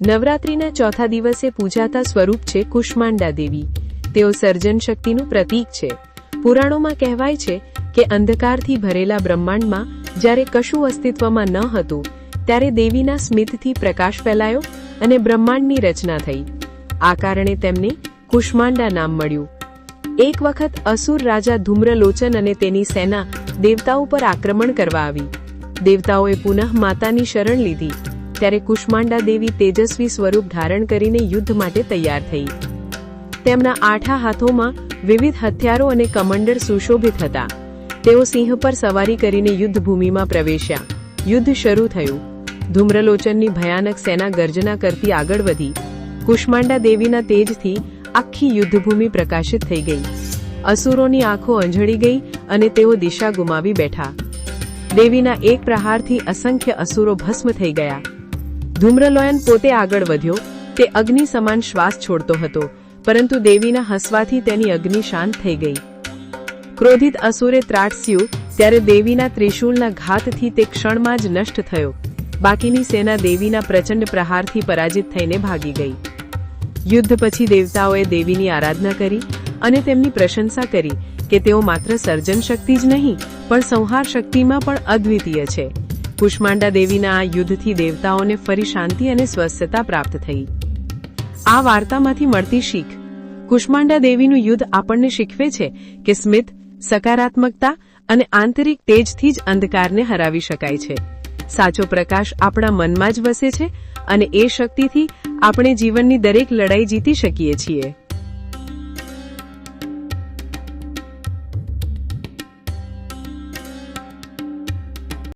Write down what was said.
નવરાત્રિના ચોથા દિવસે પૂજાતા સ્વરૂપ છે કુષ્માંડા દેવી. તેઓ સર્જન શક્તિનું પ્રતીક છે. પુરાણોમાં કહેવાય છે કે અંધકારથી ભરેલા બ્રહ્માંડમાં જ્યારે કશું અસ્તિત્વમાં ન હતું, ત્યારે દેવીના સ્મિતથી પ્રકાશ ફેલાયો અને બ્રહ્માંડની રચના થઈ. આ કારણે તેમને કુષ્માંડા નામ મળ્યું. એક વખત અસુર રાજા ધૂમ્રલોચન અને તેની સેના દેવતાઓ પર આક્રમણ કરવા આવી. દેવતાઓએ પુનઃ માતાની શરણ લીધી. ત્યારે કુષ્માંડા દેવી તેજસ્વી સ્વરૂપ ધારણ કરીને યુદ્ધ માટે તૈયાર થઈ. તેમના આઠા હાથોમાં વિવિધ હથિયારો અને કમંડર સુશોભિત હતા. તેઓ સિંહ પર સવારી કરીને યુદ્ધભૂમિમાં પ્રવેશ્યા. યુદ્ધ શરૂ થયું. ધૂમ્રલોચનની ભયાનક સેના ગર્જના કરતી આગળ વધી. કુષ્માંડા દેવીના તેજથી આખી યુદ્ધભૂમિ પ્રકાશિત થઈ ગઈ. અસુરોની આંખો અંજળી ગઈ અને તેઓ દિશા ગુમાવી બેઠા. દેવીના એક પ્રહારથી અસંખ્ય અસુરો ભસ્મ થઈ ગયા. ધૂમ્રલોયન પોતે આગળ વધ્યો. તે અગ્નિ સમાન શ્વાસ છોડતો હતો, પરંતુ દેવીના હસવાથી તેની અગ્નિ શાંત થઈ ગઈ. ક્રોધિત અસુરે ત્રાટસ્યું, ત્યારે દેવીના ત્રિશુલના ઘાતથી તે ક્ષણમાં જ નષ્ટ થયો. બાકીની સેના દેવીના પ્રચંડ પ્રહારથી પરાજિત થઈને ભાગી ગઈ. યુદ્ધ પછી દેવતાઓએ દેવીની આરાધના કરી અને તેમની પ્રશંસા કરી કે તેઓ માત્ર સર્જન શક્તિ જ નહીં, પણ સંહાર શક્તિમાં પણ અદ્વિતીય છે. કુષ્માંડા દેવીના આ યુદ્ધથી દેવતાઓને ફરી શાંતિ અને સ્વસ્થતા પ્રાપ્ત થઈ. આ વાર્તામાંથી મળતી શીખ. કુષ્માંડા દેવીનું યુદ્ધ આપણને શીખવે છે કે સ્મિત, સકારાત્મકતા અને આંતરિક તેજથી જ અંધકારને હરાવી શકાય છે. સાચો પ્રકાશ આપણા મનમાં જ વસે છે અને એ શક્તિથી આપણે જીવનની દરેક લડાઈ જીતી શકીએ છીએ.